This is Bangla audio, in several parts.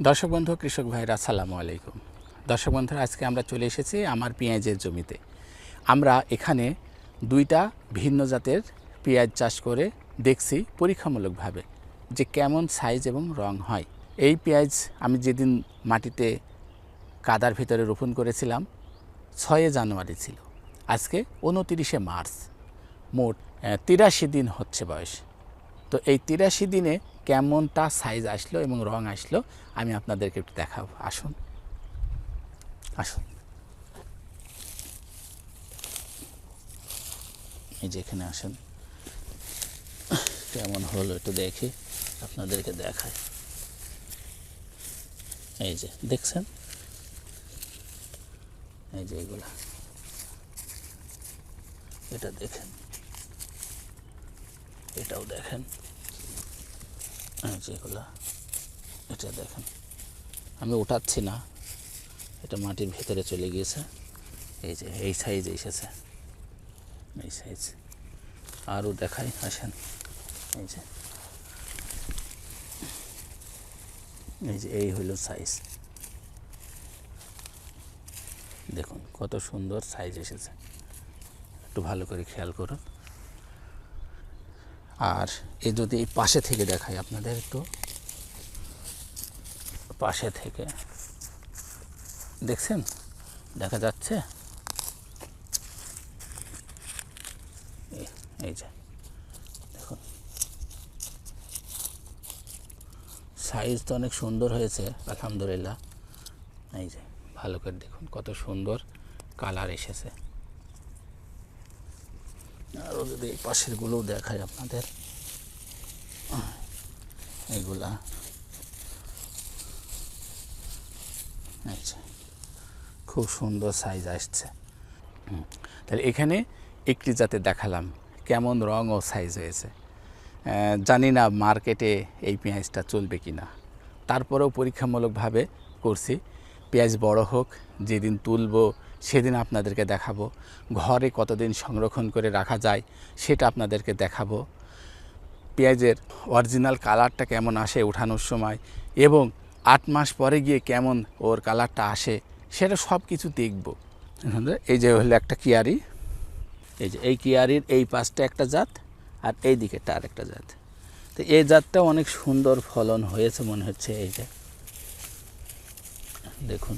দর্শক বন্ধু, কৃষক ভাইরা, আসসালামু আলাইকুম। দর্শক বন্ধুরা আজকে আমরা চলে এসেছি আমার পেঁয়াজের জমিতে। আমরা এখানে দুইটা ভিন্ন জাতের পেঁয়াজ চাষ করে দেখছি পরীক্ষামূলকভাবে যে কেমন সাইজ এবং রং হয়। এই পেঁয়াজ আমি যেদিন মাটিতে কাদার ভিতরে রোপণ করেছিলাম, ছয়ে জানুয়ারি ছিল। আজকে উনতিরিশে মার্চ, মোট তিরাশি দিন হচ্ছে বয়স। তো এই তিরাশি দিনে কেমনটা সাইজ আসলো এবং রং আসলো, আমি আপনাদেরকে একটু দেখাবো। আসুন। আসুন। এই যে এখানে আসুন। কেমন হলো একটু দেখি, আপনাদেরকে দেখায় এই যে, দেখছেন? এই যে এগুলা। এটা দেখেন। এটাও দেখেন। যেগুলা এটা দেখেন। আমি উঠাচ্ছি না, এটা মাটির ভেতরে চলে গিয়েছে। এই যে, এই সাইজ এসেছে। এই সাইজ আরও দেখাই, আসেন। এই যে। এই যে, এই হলো সাইজ দেখুন, কত সুন্দর সাইজ এসেছে। একটু ভালো করে খেয়াল করুন। আর এ যদি এই পাশে থেকে দেখাই আপনাদের একটু। পাশে থেকে। দেখছেন? দেখা যাচ্ছে? এই- এই যে। দেখুন। সাইজ তো অনেক সুন্দর হয়েছে, আলহামদুলিল্লাহ। এই যে, ভালো করে দেখুন, কত সুন্দর কালার এসেছে। আরও যদি এই পাশেরগুলোও দেখায় আপনাদের। এইগুলা। এই যে, খুব সুন্দর সাইজ আসছে। তাহলে এখানে একটি জাতে দেখালাম কেমন রং ও সাইজ হয়েছে। জানি না মার্কেটে এই পেঁয়াজটা চলবে কি না তারপরেও পরীক্ষামূলকভাবে করছি। পেঁয়াজ বড় হোক যেদিন তুলবো সেদিন আপনাদেরকে দেখাবো। ঘরে কতদিন সংরক্ষণ করে রাখা যায় সেটা আপনাদেরকে দেখাবো। পেঁয়াজের অরিজিনাল কালারটা কেমন আসে ওঠানোর সময় এবং আট মাস পরে গিয়ে কেমন ওর কালারটা আসে সেটা সব কিছু দেখব। এই যে হলো একটা কিয়ারি। এই যে এই কিয়ারির এই পাশটা একটা জাত আর এই দিকেরটা আর একটা জাত। তো এই জাতটা অনেক সুন্দর ফলন হয়েছে মনে হচ্ছে এই যে দেখুন।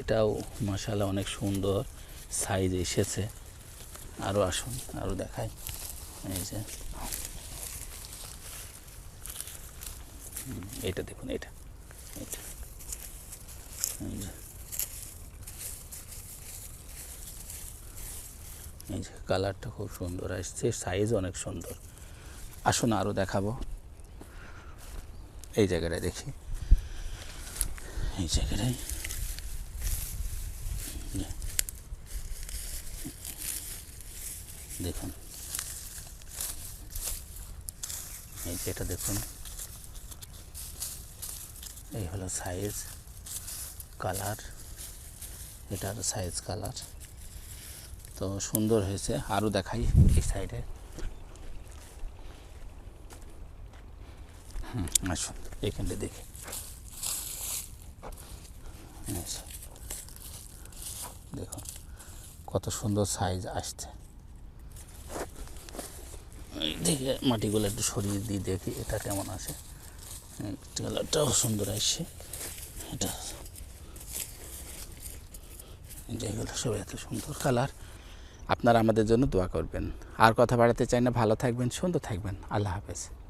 এটাও মশালা অনেক সুন্দর সাইজ এসেছে। আরও আসুন আরও দেখাই। এই যে। এটা দেখুন, এটা। এটা এই যে। কালারটা খুব সুন্দর আসছে, সাইজ অনেক সুন্দর। আসুন আরও দেখাবো। এই জায়গাটায় দেখি। এই জায়গাটায়। দেখুন। এই যে এটা দেখুন। এই হলো সাইজ কালার এটা সাইজ কালার তো সুন্দর হয়েছে। আরও দেখাই এই সাইডে হুম, আসুন, এখানটা দেখি। দেখুন, কত সুন্দর সাইজ আসছে। দেখে মাটিগুলো একটু সরিয়ে দিয়ে দেখি এটা কেমন আছে এই কালারটাও সুন্দর আসছে। এটা যেগুলো সব এত সুন্দর কালার। আপনারা আমাদের জন্য দোয়া করবেন। আর কথা বাড়াতে চাই না। ভালো থাকবেন, সুন্দর থাকবেন। আল্লাহ হাফেজ।